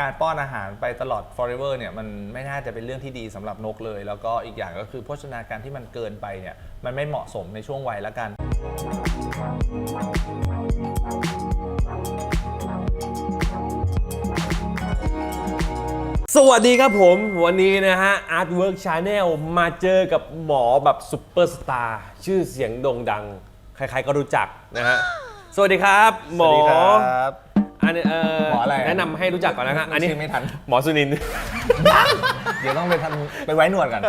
การป้อนอาหารไปตลอด forever เนี่ยมันไม่น่าจะเป็นเรื่องที่ดีสำหรับนกเลย แล้วก็อีกอย่างก็คือโภชนาการที่มันเกินไปเนี่ยมันไม่เหมาะสมในช่วงวัยละกัน สวัสดีครับผม วันนี้นะฮะ Artwork Channel มาเจอกับหมอแบบซุปเปอร์สตาร์ชื่อเสียงโด่งดัง ใครๆก็รู้จักนะฮะ สวัสดีครับ หมอสวัสดีครับ อันนี้เอ่อหมออะไรอะ แนะนำให้รู้จักก่อนนะฮะนึกอันนี้ชื่อไม่ทัน หมอสุนินทร์เดี๋ยวต้องไปทำไปไว้หนวดกัน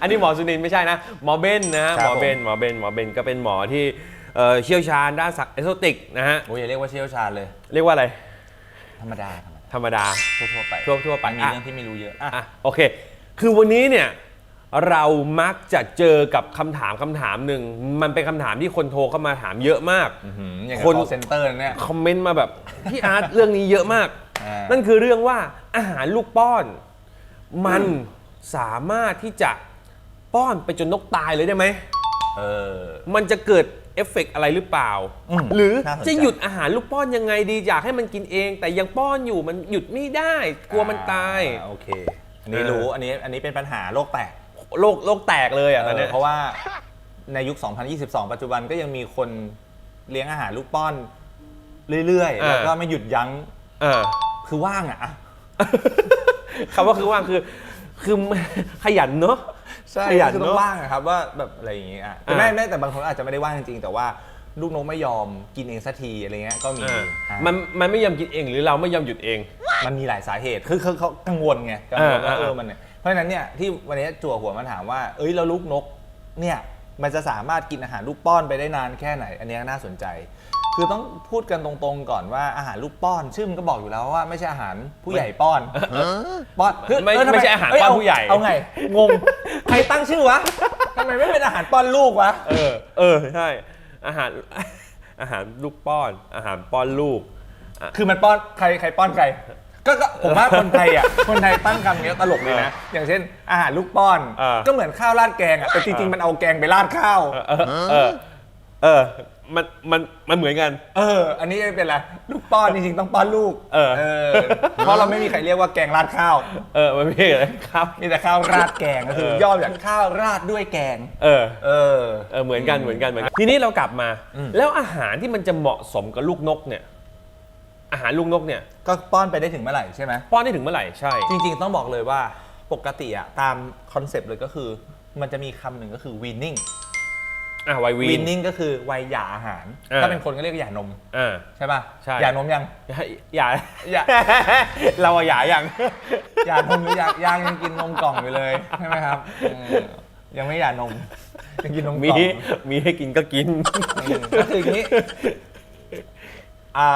อันนี้หมอสุนินทร์ไม่ใช่นะ หมอเบนนะฮะคหรัมบอเบนผมหมอเบนหมอเบนก็เป็นหมอที่เอ่อเชี่ยวชาญด้านสักเอโซติกนะฮะโอ้ยอย่าเรียกว่าเชี่ยวชาญเลย เรียกว่าอะไรธรรมดาธรรมดาธรรมดา ทั่วๆไปทั่วๆไปมีอะ เรื่องที่ไม่รู้เยอะอะ อะโอเค คือวันนี้เนี่ยเรามักจะเจอกับคำถามคำถามหนึ่งมันเป็นคำถามที่คนโทรเข้ามาถามเยอะมาก อื้อหืออย่างคนกับ call center เนี่ยคอมเมนต์มาแบบ พี่อาร์ตเรื่องนี้เยอะมาก อ่านั่ นั่นคือเรื่องว่าอาหารลูกป้อน มันสามารถที่จะป้อนไปจนนกตายเลยได้ไหม เออ มันจะเกิดเอฟเฟกต์อะไรหรือเปล่า อืมหรือน่าสนใจ จะหยุดอาหารลูกป้อนยังไงดีอยากให้มันกินเอง แต่ยังป้อนอยู่มันหยุดไม่ได้ กลัวมันตาย อ่โอเค อันนี้รู้ อันนี้ อันนี้เป็นปัญหาโลกแตกโลกโลกแตกเลยอะตอนเอเนี้อยเพราะว่าในยุค 2022 ปัจจุบันก็ยังมีคนเลี้ยงอาหารลูกป้อน เรื่อยๆ อ่า แล้วก็ไม่หยุดยั้งเออคือว่างอะ คำว่าคือว่างคือคือ ขยันเนอะ ใช่ขยันคือต้อเนอะงว่างอะครับว่าแบบอะไรอย่างเงี้ยอะแต่อ่าแม่แม่แต่บางคนอาจจะไม่ได้ว่างจริงๆ แต่ว่าลูกนกไม่ยอมกินเองสักทีอะไรเงี้ยก็มีอ่าฮะมันมันไม่ยอมกินเองหรือเราไม่ยอมหยุดเอง มันมีหลายสาเหตุคือคือเขากังวลไงกังวลว่าอ่าเอออ่ามันเนี่ยเพราะฉะนั้นเนี่ยที่วันนี้จั่วหัวมาถามว่า เอ้ยแล้วลูกนกเนี่ยมันจะสามารถกินอาหารลูกป้อนไปได้นานแค่ไหน อันเนี้ยน่าสนใจ คือต้องพูดกันตรงๆก่อนว่าอาหารลูกป้อนชื่อมันก็บอกอยู่แล้วว่าไม่ใช่อาหารผู้ใหญ่ป้อนป้อนเฮ้ยไม่เออทำไม่ใช่อาหารเยป้อนเผู้ใหญ่ เอาไงงงใครตั้งชื่อวะทำไมไม่เป็นอาหารป้อนลูกวะเออ เออใช่อาหารอาหารลูกป้อน อาหารป้อนลูก คือมันป้อนใครใครป้อนใครก็ก็ผมว่าคนไทยอะคนไทยตั้งคำเนี้ยตลกเลยนะ อย่างเช่น อาหารลูกป้อนอ่าก็เหมือนข้าวราดแกงอะแต่จริงๆมันเอาแกงไปราดข้าวเออเออเออ มันมันมันเหมือนกัน เออ อันนี้เป็นอะไรลูกป้อนจริงๆต้องป้อนลูกเออ เพราะเราไม่มีใครเรียกว่าแกงราดข้าว เออมันไม่ใช่อะไรครับ มีแต่ข้าวราดแกงก็คือย่อมาจากข้าวราดด้วยแกง เออ เออ เออเหมือนกันเหมือนกันเหมือนกันทีนี้เรากลับมา แล้วอาหารที่มันจะเหมาะสมกับลูกนกเนี่ย อาหารลูกนกเนี่ย ก็ป้อนไปได้ถึงเมื่อไหร่ใช่ไหมป้อนได้ถึงเมื่อไหร่ใช่ จริง ๆ ต้องบอกเลยว่าปกติอะตามคอนเซปต์เลยก็คือ มันจะมีคำหนึ่งก็คือ weaning อะไววี weaning ก็คือวัยหย่าอาหาร เออ ถ้าเป็นคนก็เรียกหย่านม อ่า ใช่ป่ะใช่ หย่านมยัง อย่า อย่าอย่าเราอะอย่ายัง หย่านมหรือหย่ายังยังกินนมกล่องอยู่เลยใช่ไหมครับเออยังไม่หย่านมยังกินนมกมีล่องมีให้กินก็กิน อืมก็คืออย่างนี้ อ่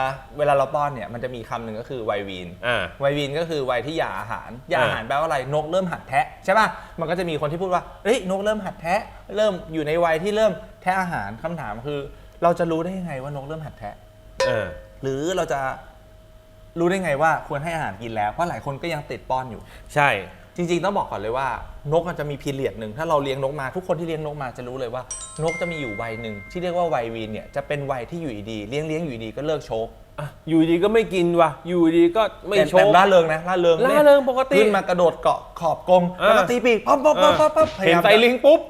าเวลาเราป้อนเนี่ยมันจะมีคำหนึ่งก็คือวัยวีน อ่าวัยวีนก็คือวัยที่หย่าอาหารหย่าอาหารแปลว่าอะไรนกเริ่มหัดแทะใช่ป่ะมันก็จะมีคนที่พูดว่าเอ้ยนกเริ่มหัดแทะ เริ่มอยู่ในวัยที่เริ่มแทะอาหารคำถามคือ เราจะรู้ได้ยังไงว่านกเริ่มหัดแทะ เออ หรือเราจะรู้ได้ไงว่าควรให้อาหารกินแล้วเพราะหลายคนก็ยังติดป้อนอยู่ ใช่ จริงๆต้องบอกก่อนเลยว่านกมันจะมีพีเรียดหนึ่งถ้าเราเลี้ยงนกมาทุกคนที่เลี้ยงนกมาจะรู้เลยว่า นกจะมีอยู่วัยหนึ่งที่เรียกว่าวัยวีนเนี่ยจะเป็นวัยที่อยู่ดีๆเลี้ยงเลี้ยงอยู่ดีก็เลิกโชกอะอยู่ดีก็ไม่กินว่ะ อยู่ดีก็ไม่แต่โชแต่ว์ ล่าเริงนะล่าเริงล่าเริงปกติ ขึ้นมากระโดดเกาะขอบกรงอ่าแล้วก็ตีปีกป๊อปป๊อปป๊อปป๊อปป๊อปพยาเห็นยามไซลิงปุ๊บ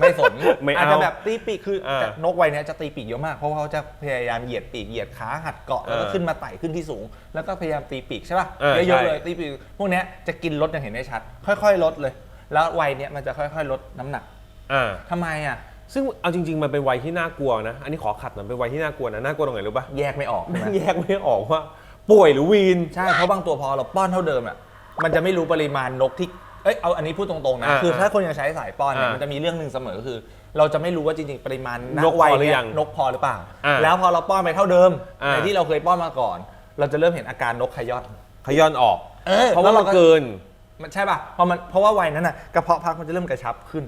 ไม่สนไม่เอาอาจจะแบบตีปีกคืออ่าแต่นกวัยเนี้ยจะตีปีกเยอะมาก เพราะว่าเขาจะพยายามเหยียดปีกเหยียดขาหัดเกาะแล้วก็อ่าขึ้นมาไต่ขึ้นที่สูง แล้วก็พยายามตีปีกใช่ป่ะเออเยอะๆใช่เลยตีปีกพวกเนี้ยจะกินลดอย่างเห็นได้ชัด ค่อยๆลดเลย แล้ววัยเนี้ยมันจะค่อยๆลดน้ำหนักอ่า ทำไมอะซึ่งเอาจริง ๆ มันเป็นวัยที่น่ากลัวนะ อันนี้ขอขัดหน่อยเป็นวัยที่น่ากลัวนะ น่ากลัวตรงไหนรู้ป่ะแยกไม่ออกใช่ไหม แยกไม่ออกว่า ป่วยหรือวีน ใช่เพราะบางตัวพอเราป้อนเท่าเดิมอะมันจะไม่รู้ปริมาณนกที่ เอ้ยเอาอันนี้พูดตรงๆนะอ่าคือถ้าคนยังใช้สายป้อนเนี่ยอ่ามัมันจะมีเรื่องหนึ่งเสมอคือ เราจะไม่รู้ว่าจริงๆปริมาณณนกพอวัยหรือเนี้ยัยงนกพอหรือเปล่า อ่าแล้วพอเราป้อนไปเท่าเดิมอ่า ในที่เราเคยป้อนมาก่อน เราจะเริ่มเห็นอาการนกขย้อน ขย้อนออกเออเพราะว่าแล้วเราเราก็ เกิน มันใช่ป่ะเพราะมันเพราะว่าวัยนั้นน่ะกระเพาะพักมันจะเริ่มกระชับขึ้น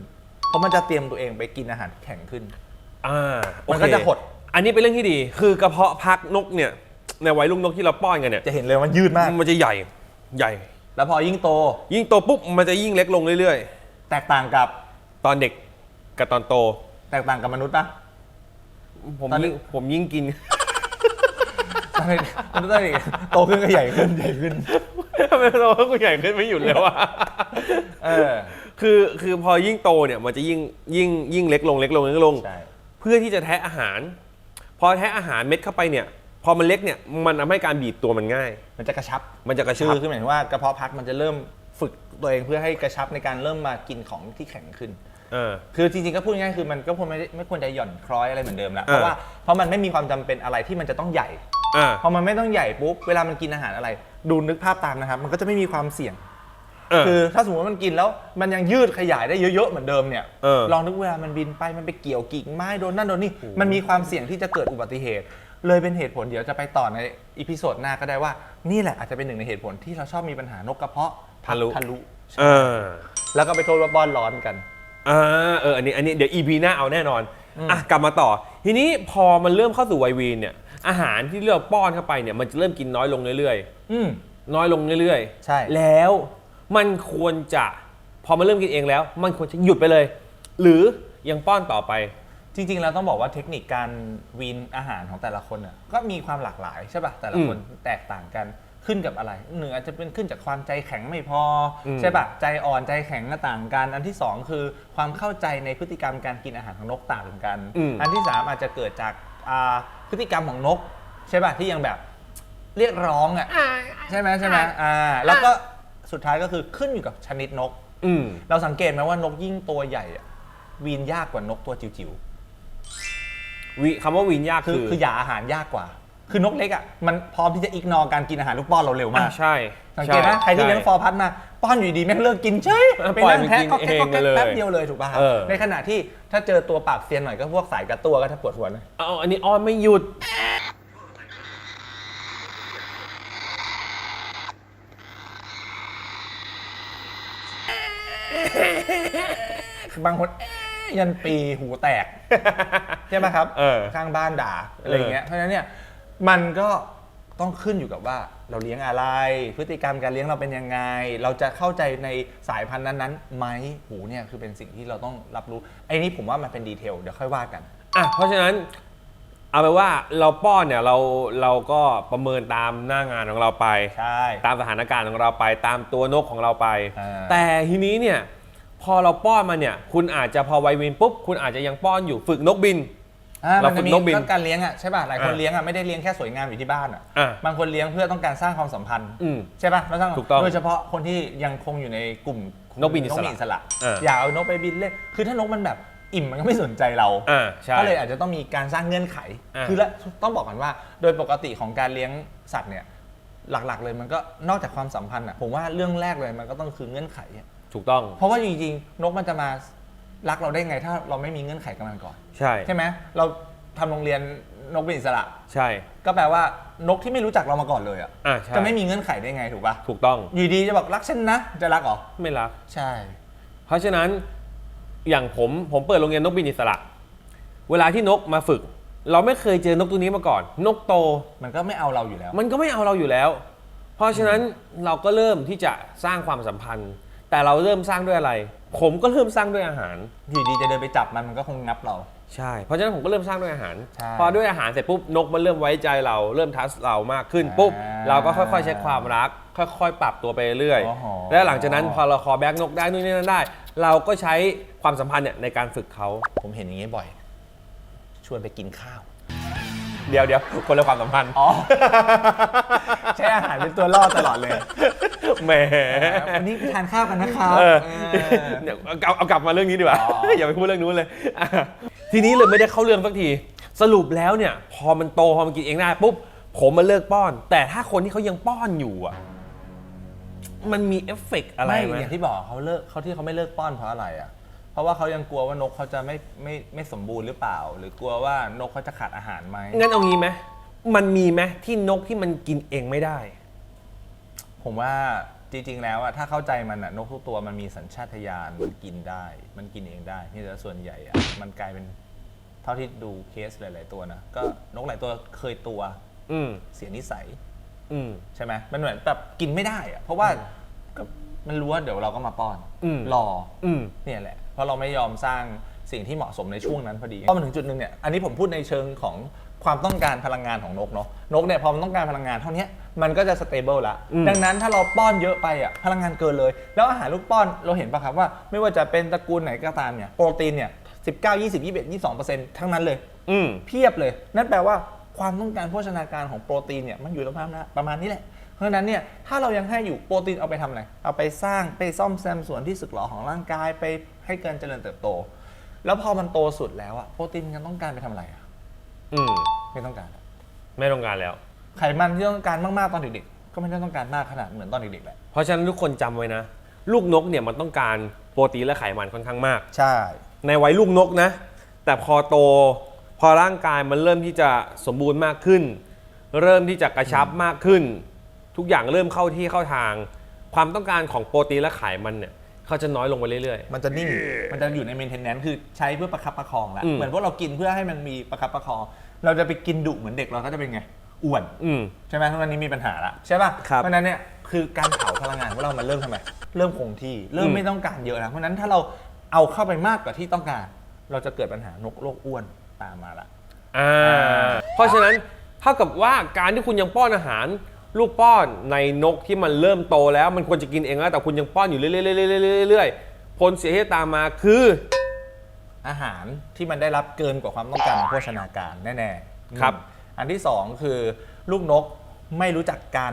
เพราะมันจะเตรียมตัวเองไปกินอาหารที่แข็งขึ้น อ่ามันโอเคก็จะหด อันนี้เป็นเรื่องที่ดี คือกระเพาะพักนกเนี่ย ในวัยลูกนกที่เราป้อนกันเนี่ย จะเห็นเลยว่ามันยืดมาก มันจะใหญ่ ใหญ่ แล้วพอยิ่งโตยิ่งโตปุ๊บมันจะยิ่งเล็กลงเรื่อยแตกต่างกับๆ ตอนเด็กกับตอนโต แตกต่างกับมนุษย์ปะ ผมตอนนี้ ยิ่งผมยิ่งกินมันต้องอีกโตขึ้นก็ใหญ่ขึ้นใหญ่ขึ้น ทำไมเรากูใหญ่ขึ้นไม่หยุดเลยวะ เออ คือคือพอยิ่งโตเนี่ยมันจะยิ่งยิ่งยิ่งเล็กลงเล็กลงเล็กลง ใช่ เพื่อที่จะแทะอาหาร พอแทะอาหารเม็ดเข้าไปเนี่ย พอมันเล็กเนี่ยมันทำให้การบีบตัวมันง่าย มันจะกระชับมันจะกระชื่ชัอบคือหมายถึงว่ากระเพาะพักมันจะเริ่มฝึกตัวเองเพื่อให้กระชับในการเริ่มมากินของที่แข็งขึ้น เออ คือจริงๆก็พูดง่ายๆคือมันก็ควรไม่ได้ไม่ควรจะหย่อนคล้อยอะไรเหมือนเดิมแล้วเออเพราะว่าเพราะมันไม่มีความจำเป็นอะไรที่มันจะต้องใหญ่ อ่า พอมันไม่ต้องใหญ่ปุ๊บเวลามันกินอาหารอะไร ดูนึกภาพตามนะครับ มันก็จะไม่มีความเสี่ยง เออ คือถ้าสมมติว่ามันกินแล้วมันยังยืดขยายได้เยอะๆเหมือนเดิมเนี่ยเออลองนึกเวลามันบินไปมันไปเกี่ยวกิ่งไม้โดนนั่นโดนนี่มันมีความเสี่ยงที่จะเกิดอุบัติเหตุ เลยเป็นเหตุผลเดี๋ยวจะไปต่อในอีพิโซดหน้าก็ได้ว่า นี่แหละอาจจะเป็นหนึ่งในเหตุผลที่เราชอบมีปัญหานกกระเพาะทะลุ ทะลุ เออ แล้วก็ไปโทษว่าบ้อนร้อนกัน อ่าเอออันนี้อันนี้เดี๋ยว EP หน้าเอาแน่นอนอะกลับมาต่อ ทีนี้พอมันเริ่มเข้าสู่วัยวีนเนี่ย อาหารที่เราป้อนเข้าไปเนี่ยมันจะเริ่มกินน้อยลงเรื่อยอืม ๆ น้อยลงเรื่อยๆใช่ แล้วมันควรจะ พอมันเริ่มกินเองแล้ว มันควรจะหยุดไปเลย หรือยังป้อนต่อไป จริงๆเราต้องบอกว่าเทคนิคการวีนอาหารของแต่ละคนน่ะก็มีความหลากหลายใช่ป่ะแต่ละคนแตกต่างกันขึ้นกับอะไรหนึ่งอาจจะเป็นขึ้นจากความใจแข็งไม่พออมใช่ป่ะใจอ่อนใจแข็งก็ต่างกัน อันที่สองคือความเข้าใจในพฤติกรรมการกินอาหารของนกต่างกันอืมอันที่สามอาจจะเกิดจากอ่าพฤติกรรมของนก ใช่ป่ะที่ยังแบบเรียกร้องอะใช่ไหมใช่ไหมอ่าแล้วก็สุดท้ายก็คือขึ้นอยู่กับชนิดนกอืมเราสังเกตไหมว่านกยิ่งตัวใหญ่อะวีนยากกว่านกตัวจิ๋วๆ วิคำว่าวินยากคือคือคือหย่าอาหารยากกว่า คือนกเล็กอะมันพร้อมที่จะอิกนอการกินอาหารลูกป้อนเราเร็วอะมาก ใช่สังเกตนะใครที่เลี้ยงฟอร์พัดมาป้อนอยู่ดีแม่งเลิกกินเฉยเออไปปล่อยนั่งมันแทะกินก็แค่เองก็แค่เลยแป๊บเดียวเลยถูกป่ะครับเออ ในขณะที่ถ้าเจอตัวปากเซียนหน่อยก็พวกสายกระตัวก็ถ้าปวดหัวหน่อยเอาอันนี้อ้อนไม่หยุด บางคนเอ๊ะ ยันปีหูแตก ใช่ไหมครับเออข้างบ้านด่าอะไรอย่างเงี้ยเพราะฉะนั้นเนี่ยมันก็ต้องขึ้นอยู่กับว่าเราเลี้ยงอะไร พฤติกรรมการเลี้ยงเราเป็นยังไง เราจะเข้าใจในสายพันธุ์นั้นๆไหมหูเนี่ยคือเป็นสิ่งที่เราต้องรับรู้ไอ้นี่ผมว่ามันเป็นดีเทลเดี๋ยวค่อยว่ากัน อะเพราะฉะนั้นเอาไปนว่าเราป้อนเนี่ยเราเราก็ประเมินตามหน้างานของเราไป ใช่ ตามสถานการณ์ของเราไปตามตัวนกของเราไป อ่า แต่ทีนี้เนี่ย พอเราป้อนมาเนี่ย คุณอาจจะพอไววินปุ๊บ คุณอาจจะยังป้อนอยู่ฝึกนกบิน อ่าเรามันจะมีฝึกนกบินก็การเลี้ยงอะใช่ป่ะหลายคนอ่าเลี้ยงอะไม่ได้เลี้ยงแค่สวยงามอยู่ที่บ้านอะอะบางคนเลี้ยงเพื่อต้องการสร้างความสัมพันธ์อืมใช่ป่ะแล้วสร้างถูกต้องโดยเฉพาะคนที่ยังคงอยู่ในกลุ่มนกบินอิสระอิสระอ่า อยากเอานกไปบินเล่นคือถ้านกมันแบบอิ่มมันก็ไม่สนใจเรา อ่าใช่ ก็เลยอาจจะต้องมีการสร้างเงื่อนไข อ่าคือและต้องบอกกันว่า โดยปกติของการเลี้ยงสัตว์เนี่ย หลักๆเลยมันก็นอกจากความสัมพันธ์อะผมว่าเรื่องแรกเลยมันก็ต้องคือเงื่อนไขอะ ถูกต้อง เพราะว่าจริงๆ นกมันจะมารักเราได้ไงถ้าเราไม่มีเงื่อนไขกับมันก่อน ใช่ ใช่ไหมเราทำโรงเรียนนกเป็นอิสระ ใช่ ก็แปลว่านกที่ไม่รู้จักเรามาก่อนเลยอะอะใช่ จะไม่มีเงื่อนไขได้ไงถูกปะถูกต้อง อยู่ดีจะบอกรักฉันนะจะรักเหรอไม่รัก ใช่ เพราะฉะนั้นอย่างผมผมเปิดโรงเรียนนกบินอิสระ เวลาที่นกมาฝึก เราไม่เคยเจอนกตัวนี้มาก่อน นกโต มันก็ไม่เอาเราอยู่แล้ว มันก็ไม่เอาเราอยู่แล้ว เพราะฉะนั้นเราก็เริ่มที่จะสร้างความสัมพันธ์ แต่เราเริ่มสร้างด้วยอะไร ผมก็เริ่มสร้างด้วยอาหาร อยู่ดีจะเดินไปจับมันมันก็คงงับเรา ใช่ เพราะฉะนั้นผมก็เริ่มสร้างด้วยอาหาร ใช่พอด้วยอาหารเสร็จปุ๊บนกมันเริ่มไว้ใจเรา เริ่มทัสเรามากขึ้นปุ๊บ อ่าเราก็ค่อยๆ ใช้ความรัก ค่อยๆ ปรับตัวไปเรื่อยโอ้โหและหลังจากนั้นพอเราคอแบ็กนกได้นู่นนี่นั่นได้ เราก็ใช้ความสัมพันธ์เนี่ยในการฝึกเขา ผมเห็นอย่างนี้บ่อย ชวนไปกินข้าว เดี๋ยวเดี๋ยวคนละความสัมพันธ์ อ๋อ ใช้อาหารเป็นตัวล่อตลอดเลย แหมวันนี้ไปทานข้าวกันนะครับเออเออเดี๋ยวเอาเอากลับมาเรื่องนี้ดีกว่าอ๋ออย่าไปพูดเรื่องนู้นเลยอะทีนี้เลยไม่ได้เข้าเรื่องสักที สรุปแล้วเนี่ย พอมันโตพอมันกินเองได้ปุ๊บผมมาเลิกป้อน แต่ถ้าคนที่เขายังป้อนอยู่อะมันมีเอฟเฟกต์อะไรไม่ไหมอย่างที่บอกเขาเลิกเขาที่เขาไม่เลิกป้อนเพราะอะไรอะ เพราะว่าเขายังกลัวว่านกเขาจะไม่ไม่ไม่สมบูรณ์หรือเปล่า หรือกลัวว่านกเขาจะขาดอาหารไหมงั้นเอางี้ไหมมันมีไหมที่นกที่มันกินเองไม่ได้ ผมว่าจริงๆ แล้วอะถ้าเข้าใจมันอะนกทุกตัวมันมีสัญชาตญาณมันกินได้ มันกินเองได้นี่แต่ส่วนใหญ่อะมันกลายเป็นเท่าที่ดูเคสหลาย ๆ ตัวนะก็นกหลายตัวเคยตัวอืมเสียนิสัย อืม ใช่ไหมมันเหมือนแบบกินไม่ได้อะเพราะว่าก็มันรู้ว่าเดี๋ยวเราก็มาป้อนอืม รอ อืม เนี่ยแหละ เพราะเราไม่ยอมสร้างสิ่งที่เหมาะสมในช่วงนั้นพอดีพอมันถึงจุดหนึ่งเนี่ย อันนี้ผมพูดในเชิงของ ความต้องการพลังงานของนกเนาะนกเนี่ยพอมันต้องการพลังงานเท่าเนี้ยมันก็จะสเตเบิลละอืมดังนั้นถ้าเราป้อนเยอะไปอะพลังงานเกินเลย แล้วอาหารลูกป้อนเราเห็นปะครับว่า ไม่ว่าจะเป็นตระกูลไหนก็ตามเนี่ยโปรตีนเนี่ย19 20 21 22เปอร์เซ็นต์ทั้งนั้นเลย อืม เพียบเลย นั่นแปลว่าความต้องการโภชนาการของโปรตีนเนี่ยมันอยู่ประมาณนะประมาณนี้แหละ เพราะฉะนั้นเนี่ยถ้าเรายังให้อยู่โปรตีนเอาไปทำอะไร เอาไปสร้างไปซ่อมแซมส่วนที่สึกหรอของร่างกายไปให้เกินเจริญเติบโต แล้วพอมันโตสุดแล้วอะโปรตีนมันต้องการไปทำอะไรอะ อืมไม่ต้องการไม่ต้องการแล้ว ไขมันที่ต้องการมากๆตอนเด็กๆก็ไม่ได้ต้องการมากขนาดเหมือนตอนเด็กๆแหละเพราะฉะนั้นทุกคนจำไว้นะ ลูกนกเนี่ยมันต้องการโปรตีนและไขมันค่อนข้างมาก ใช่ ในวัยลูกนกนะ แต่พอโตพอร่างกายมันเริ่มที่จะสมบูรณ์มากขึ้น เริ่มที่จะกระชับมากขึ้น ทุกอย่างเริ่มเข้าที่เข้าทาง ความต้องการของโปรตีนและไขมันเนี่ย เขาจะน้อยลงไปเรื่อย มันจะนิ่ง มันจะอยู่ใน maintenance คือใช้เพื่อประคับประคองแล้วอืม เหมือนพวกเรากินเพื่อให้มันมีประคับประคอง เราจะไปกินดุเหมือนเด็กเราก็จะเป็นไง อ้วน ๆ อืม ใช่ไหมทุกวันนี้มีปัญหาละใช่ป่ะ ครับเพราะฉะนั้นเนี่ยคือการเผาพลังงานของเรามันเริ่มทำไมเริ่มคงที่เริ่มอืม ไม่ต้องการเยอะนะเพราะฉะนั้นถ้าเราเอาเข้าไปมากกว่าที่ต้องการ เราจะเกิดปัญหานกโรคอ้วนตามมาละ อ่า เพราะฉะนั้นเท่ากับว่าการที่คุณยังป้อนอาหาร ลูกป้อนในนกที่มันเริ่มโตแล้วมันควรจะกินเองแล้วแต่คุณยังป้อนอยู่เรื่อยๆๆๆๆเรื่อยๆผลเสียที่ตามมาคือ อาหารที่มันได้รับเกินกว่าความต้องการของโภชนาการแน่ๆครับอืมอันที่สองคือลูกนกไม่รู้จักการ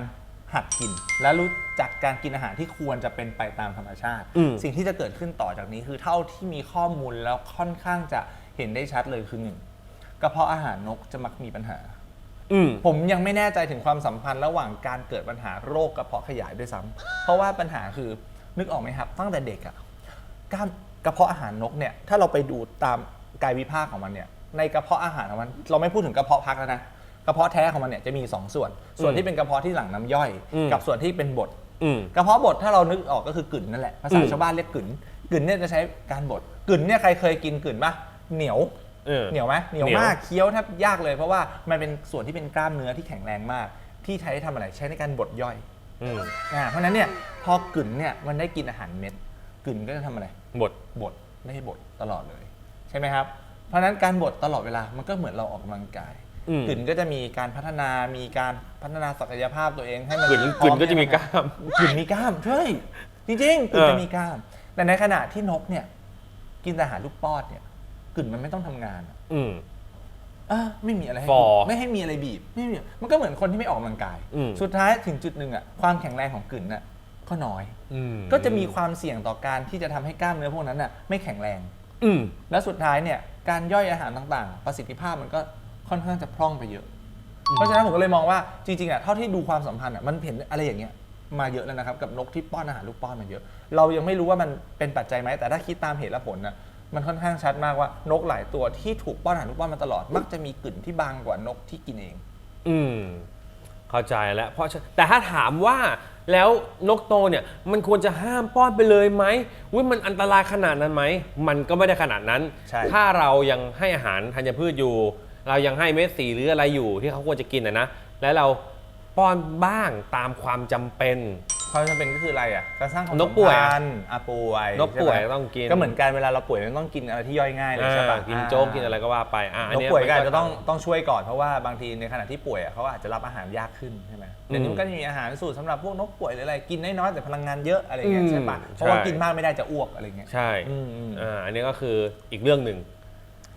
หัดกิน และรู้จักการกินอาหารที่ควรจะเป็นไปตามธรรมชาติ อืม สิ่งที่จะเกิดขึ้นต่อจากนี้คือเท่าที่มีข้อมูลแล้วค่อนข้างจะเห็นได้ชัดเลยคือหนึ่งกระเพาะอาหารนกจะมักมีปัญหา อืม ผมยังไม่แน่ใจถึงความสัมพันธ์ระหว่างการเกิดปัญหาโรคกระเพาะขยายด้วยซ้ำเพราะว่าปัญหาคือนึกออกไหมครับ ตั้งแต่เด็กอะการกระเพาะอาหารนกเนี่ยถ้าเราไปดูตามกายวิภาคของมันเนี่ยในกระเพาะอาหารของมัน เราไม่พูดถึงกระเพาะพักแล้วนะกระเพาะแท้ของมันเนี่ยจะมีสองส่วน ส่วนที่เป็นกระเพาะที่หลั่งน้ำย่อย อืม กับส่วนที่เป็นบด อืม กระเพาะบดถ้าเรานึกออกก็คือกึ่นนั่นแหละภาษาอืม ชาวบ้านเรียกกึ่นกึ่นเนี่ยจะใช้การบดกึ่นเนี่ยใครเคยกินกึ่นปะเหนียว เออ เหนียวไหมเหนียวเหนียว มากเคี้ยวแทบยากเลย เพราะว่ามันเป็นส่วนที่เป็นกล้ามเนื้อที่แข็งแรงมาก ที่ใช้ทำอะไรใช้ในการบดย่อยอืมอ่าเพราะฉะนั้นเนี่ยพอกึ่นเนี่ยมันได้กินอาหารเม็ดกึ่นก็จะทำอะไร บท บดได้บดตลอดเลย ใช่ไหมครับ เพราะฉะนั้นการบดตลอดเวลามันก็เหมือนเราออกกำลังกายอืมกึ่นก็จะมีการพัฒนามีการพัฒนาศักยภาพตัวเองให้มันกึ่นพร้อกึ่นก็จะมีกล้ามกึ่นมีกล้ามใช่จริงๆกึ่นเออ จะมีกล้าม แต่ในขณะที่นกเนี่ย กินแต่อาหารลูกป้อนเนี่ย กึ่นมันไม่ต้องทำงานอะอืม อะไม่มีอะไรให้ฟอบีบไม่ให้มีอะไรบีบไม่มีมันก็เหมือนคนที่ไม่ออกกำลังกาย อืม สุดท้ายถึงจุดหนึ่งอะความแข็งแรงของกึ่นน่ะก็น้อย อืมก็จะมีความเสี่ยงต่อการที่จะทำให้กล้ามเนื้อพวกนั้นน่ะไม่แข็งแรง อืม และสุดท้ายเนี่ยการย่อยอาหารต่างๆ ประสิทธิภาพมันก็ค่อนข้างจะพร่องไปเยอะ เพราะฉะนั้นผมก็เลยมองว่าจริงๆอะเท่าที่ดูความสัมพันธ์อะมันเห็นอะไรอย่างเงี้ยมาเยอะแล้วนะครับกับนกที่ป้อนอาหารลูกป้อนมาเยอะ เรายังไม่รู้ว่ามันเป็นปัจจัยไหมแต่ถ้าคิดตามเหตุและผลน่ะ มันค่อนข้างชัดมากว่านกหลายตัวที่ถูกป้อนอาหารลูกป้อนมาตลอด มักจะมีกลิ่นที่บางกว่านกที่กินเอง อืม เข้าใจแล้ว เพราะฉะแต่ถ้าถามว่าแล้วนกโตเนี่ย มันควรจะห้ามป้อนไปเลยไหมวิมันอันตรายขนาดนั้นไหม มันก็ไม่ได้ขนาดนั้น ใช่ ถ้าเรายังให้อาหารธัญพืชอยู่ เรายังให้เม็ดสีหรืออะไรอยู่ที่เขาควรจะกินนะนะ แล้วเราป้อนบ้างตามความจำเป็น ความจำเป็นก็คืออะไรอะการสร้างความนกป่วยสัมพันธ์อะป่วยนกป่วยใช่ไหมต้องกิน ก็เหมือนกันเวลาเราป่วยมันต้องกินอะไรที่ย่อยง่ายเลยใช่ปะอ่ากินโจ๊กกินอะไรก็ว่าไปอะอันนกเนี้ป่วยก็มันอาจจะต้องต้องช่วยก่อนเพราะว่าบางทีในขณะที่ป่วยอะเขาอาจจะรับอาหารยากขึ้นใช่ไหมเดี๋ยวนี้มันก็จะมีอาหารสูตรสำหรับพวกนกป่วยหรืออะไรกินน้อยๆแต่พลังงานเยอะอะไรอย่างเงี้ยใช่ปะเพราะว่ากินมากไม่ได้จะอ้วกอะไรเงี้ย ใช่อืมอืม อ่าอันนี้ก็คืออีกเรื่องหนึ่ง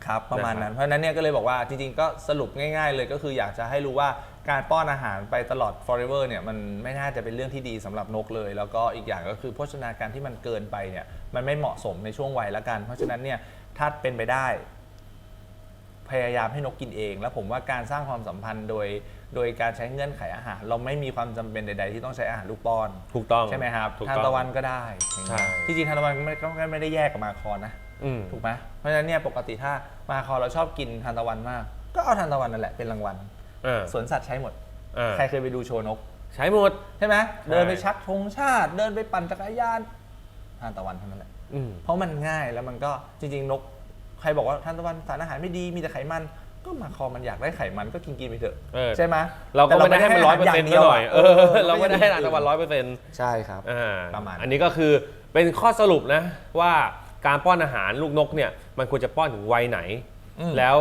ครับประมาณนะครับนั้นเพราะฉะนั้นเนี่ยก็เลยบอกว่าจริงๆก็สรุปง่าย ๆ เลยก็คืออยากจะให้รู้ว่า การป้อนอาหารไปตลอด forever เนี่ยมันไม่น่าจะเป็นเรื่องที่ดีสำหรับนกเลย แล้วก็อีกอย่างก็คือโภชนาการที่มันเกินไปเนี่ยมันไม่เหมาะสมในช่วงวัยละกัน เพราะฉะนั้นเนี่ยถ้าเป็นไปได้ พยายามให้นกกินเอง แล้วผมว่าการสร้างความสัมพันธ์โดยโดยการใช้เงื่อนไขอาหาร เราไม่มีความจำเป็นใด ๆ ที่ต้องใช้อาหารลูกป้อน ถูกต้องใช่ไหมครับถูกทานต้องตะวันก็ได้อย่างเงี้ยใช่ที่จริงทานตะวันก็ไม่ก็ไม่ได้แยกกับมาคอนนะอืมถูกไหมเพราะฉะนั้นเนี่ยปกติถ้ามาคอเราชอบกินทานตะวันมาก ก็เอาทานตะวันนั่นแหละเป็นรางวัล อ่าสวนสัตว์ใช้หมดอ่าใครเคยไปดูโชว์นก ใช้หมด ใช่ไหมใช่เดินไปชักธงชาติ เดินไปปั่นจักรยานทานตะวันเท่านั้นแหละอืม เพราะมันง่ายแล้วมันก็จริง ๆ นก ใครบอกว่าทานตะวันสารอาหารไม่ดีมีแต่ไขมัน ก็มาคอมันอยากได้ไขมันก็กินกินไปเถอะเออ ใช่ไหมเราก็ไม่ได้ให้มันร้อยเปอร์เซ็นต์แต่หน่อยาเออเราไม่ได้ให้ก็ทานยังตะวันร้อยเปอร์เซ็นต์ ใช่ครับ อ่าประมาณ อันนี้ก็คือเป็นข้อสรุปนะว่าการป้อนอาหารลูกนกเนี่ยมันควรจะป้อนถึงวัยไหนอืมแล้ว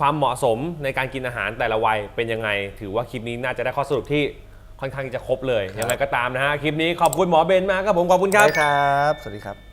ความเหมาะสมในการกินอาหารแต่ละวัยเป็นยังไง ถือว่าคลิปนี้น่าจะได้ข้อสรุปที่ค่อนข้างจะครบเลยยังไงก็ตามนะฮะคลิปนี้ขอบคุณหมอเบนมากครับผมขอบคุณครับ ได้ครับ สวัสดีครับ